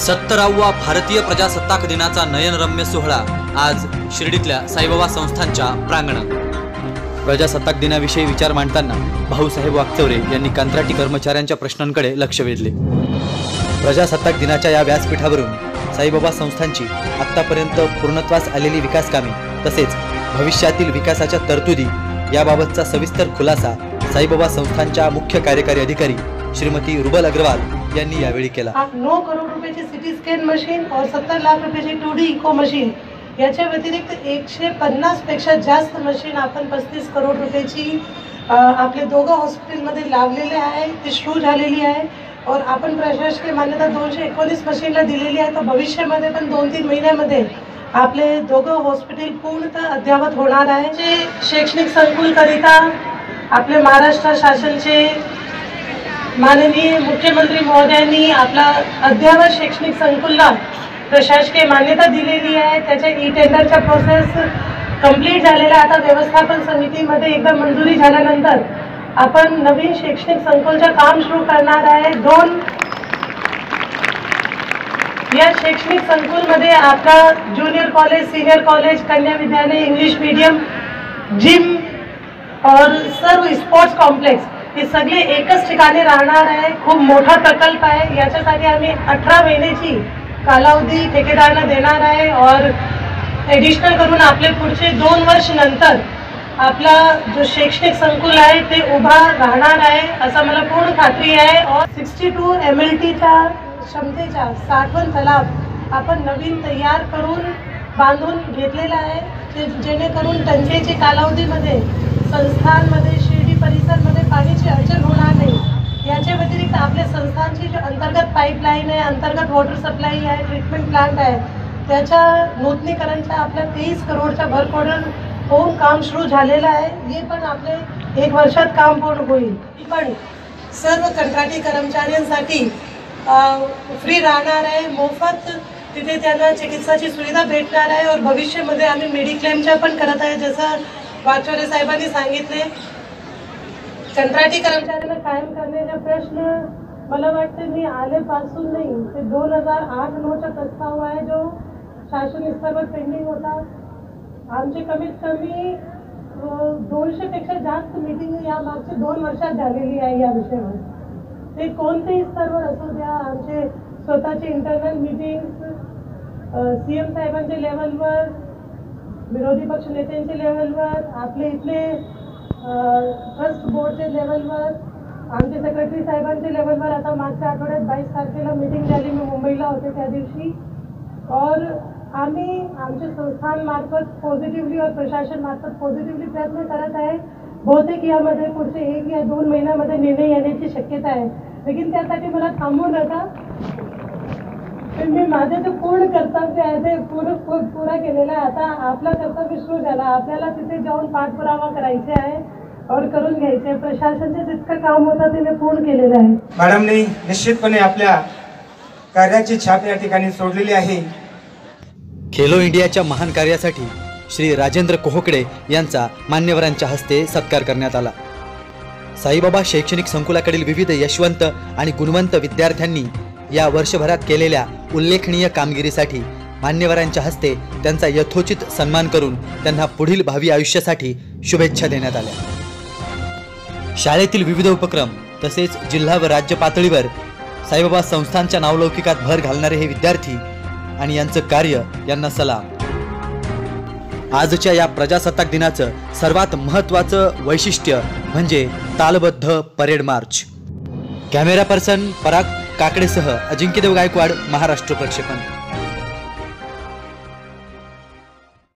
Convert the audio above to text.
सत्तरावा भारतीय प्रजासत्ताक दिनाचा नयनरम्य सोहळा आज शिर्डीतल्या साईबाबा संस्थांच्या प्रांगणात. प्रजासत्ताक दिनाविषयी विचार मांडताना भाऊसाहेब वागचौरे यांनी कंत्राटी कर्मचाऱ्यांच्या प्रश्नांकडे लक्ष वेधले. प्रजासत्ताक दिनाच्या या व्यासपीठावरून साईबाबा संस्थांची आत्तापर्यंत पूर्णत्वास आलेली विकास कामे तसेच भविष्यातील विकासाच्या तरतुदी याबाबतचा सविस्तर खुलासा साईबाबा संस्थांच्या मुख्य कार्यकारी अधिकारी श्रीमती रुबल अग्रवाल यांनी यावेळी केला. आप नौ करोड रुपयाची सिटी स्कॅन मशीन और सत्तर लाख रुपयाची टू डी इको मशीन याच्या व्यतिरिक्त एकशे पन्नासपेक्षा जास्त मशीन आपण पस्तीस करोड रुपयाची आपले दोघं हॉस्पिटलमध्ये लावलेले आहे. ती सुरू झालेली आहे. और आपण प्रशासकीय मान्यता दोनशे एकोणीस मशीनला दिलेली आहे. तर भविष्यामध्ये पण दोन तीन महिन्यामध्ये आपले दोघं हॉस्पिटल पूर्णतः अद्ययावत होणार आहे. जे शैक्षणिक संकुलकरिता आपले महाराष्ट्र शासनचे माननीय मुख्यमंत्री महोदयांनी आपला अद्ययावत शैक्षणिक संकुलला प्रशासकीय मान्यता दिलेली आहे. त्याच्या ई टेंडरचा प्रोसेस कंप्लीट झालेला आता व्यवस्थापन समितीमध्ये एकदा मंजुरी झाल्यानंतर आपण नवीन शैक्षणिक संकुलचं काम सुरू करणार आहे. दोन या शैक्षणिक संकुलमध्ये आपला ज्युनियर कॉलेज सिनियर कॉलेज कन्या विद्यालय इंग्लिश मीडियम जिम और सर्व स्पोर्ट्स कॉम्प्लेक्स हे सगळे एकच ठिकाणी राहणार आहे खूप मोठा प्रकल्प आहे. याच्यासाठी आम्ही अठरा महिन्याची कालावधी ठेकेदारांना देणार आहे. और ॲडिशनल करून आपले पुढचे दोन वर्ष नंतर आपला जो शैक्षणिक संकुल आहे ते उभा राहणार आहे असं मला पूर्ण खात्री आहे. और सिक्स्टी टू एम एल टीच्या क्षमतेच्या साठवण तलाव आपण नवीन तयार करून बांधून घेतलेला आहे. जे जेणेकरून टंचाईच्या कालावधीमध्ये संस्थांमध्ये परिसरमध्ये पाण्याची अडचण होणार नाही. याच्या व्यतिरिक्त आपल्या संस्थांची जी अंतर्गत पाईपलाईन आहे अंतर्गत वॉटर सप्लाय आहे ट्रीटमेंट प्लांट आहे त्याच्या नूतनीकरणच्या आपल्या तेवीस करोडच्या भरपडून होऊन काम सुरू झालेलं आहे. हे पण आपले एक वर्षात काम पूर्ण होईल. पण सर्व कंत्राटी कर्मचाऱ्यांसाठी फ्री राहणार आहे. मोफत तिथे त्यांना चिकित्साची सुविधा भेटणार आहे. और भविष्यामध्ये आम्ही मेडिक्लेमच्या पण करत आहे. जसं वाचोरे साहेबांनी सांगितले कंत्राटी कर्मचाऱ्यांना कायम करण्याचा प्रश्न मला वाटतं मी आलेपासून नाही ते दोन हजार आठ नऊचा प्रस्ताव आहे जो शासन स्तरावर पेंडिंग होता. आमचे कमीत कमी दोनशे पेक्षा जास्त मीटिंग या मागच्या दोन वर्षात झालेली आहे या विषयावर. ते कोणतेही स्तरवर असू द्या आमचे स्वतःचे इंटरनल मीटिंग्स सी एम साहेबांच्या लेवलवर विरोधी पक्ष नेत्यांच्या लेवलवर आपले इथले ट्रस्ट बोर्डच्या लेवलवर आमचे सेक्रेटरी साहेबांच्या लेवलवर आता मागच्या आठवड्यात बावीस तारखेला मीटिंग झाली. मी मुंबईला होते त्या दिवशी. और आम्ही आमच्या संस्थांमार्फत पॉझिटिव्हली और प्रशासनमार्फत पॉझिटिव्हली प्रयत्न करत आहे. बहुतेक यामध्ये पुढचे एक या दोन महिन्यामध्ये निर्णय येण्याची शक्यता आहे. लेकिन त्यासाठी मला थांबू नका. पण मी माझं जे पूर्ण कर्तव्य आहे ते पूर्ण पुरा केलेलं आहे. आता आपलं कर्तव्य सुरू झालं. आपल्याला तिथे जाऊन पाठपुरावा करायचे आहे और करून घ्यायचे. प्रशासनचं जितकं काम होतं ते मी पूर्ण केलेलं आहे. मॅडमने निश्चितपणे आपल्या कार्याची छाप या ठिकाणी सोडलेली आहे. खेलो इंडियाच्या महान कार्यासाठी श्री राजेंद्र कोहकडे यांचा मान्यवरांच्या हस्ते सत्कार करण्यात आला. साईबाबा शैक्षणिक संकुलाकडील विविध यशवंत आणि गुणवंत विद्यार्थ्यांनी या वर्षभरात केलेल्या उल्लेखनीय कामगिरीसाठी मान्यवरांच्या हस्ते त्यांचा यथोचित सन्मान करून त्यांना पुढील भावी आयुष्यासाठी शुभेच्छा देण्यात आल्या. शाळेतील विविध उपक्रम तसेच जिल्हा व राज्य पातळीवर साईबाबा संस्थांच्या नावलौकिकात भर घालणारे हे विद्यार्थी आणि यांचं कार्य यांना सलाम. आजच्या या प्रजासत्ताक दिनाचं सर्वात महत्त्वाचं वैशिष्ट्य म्हणजे तालबद्ध parade march. Camera person Parag काकडेसह Ajinkyadev Gaikwad Maharashtra प्रक्षेपण.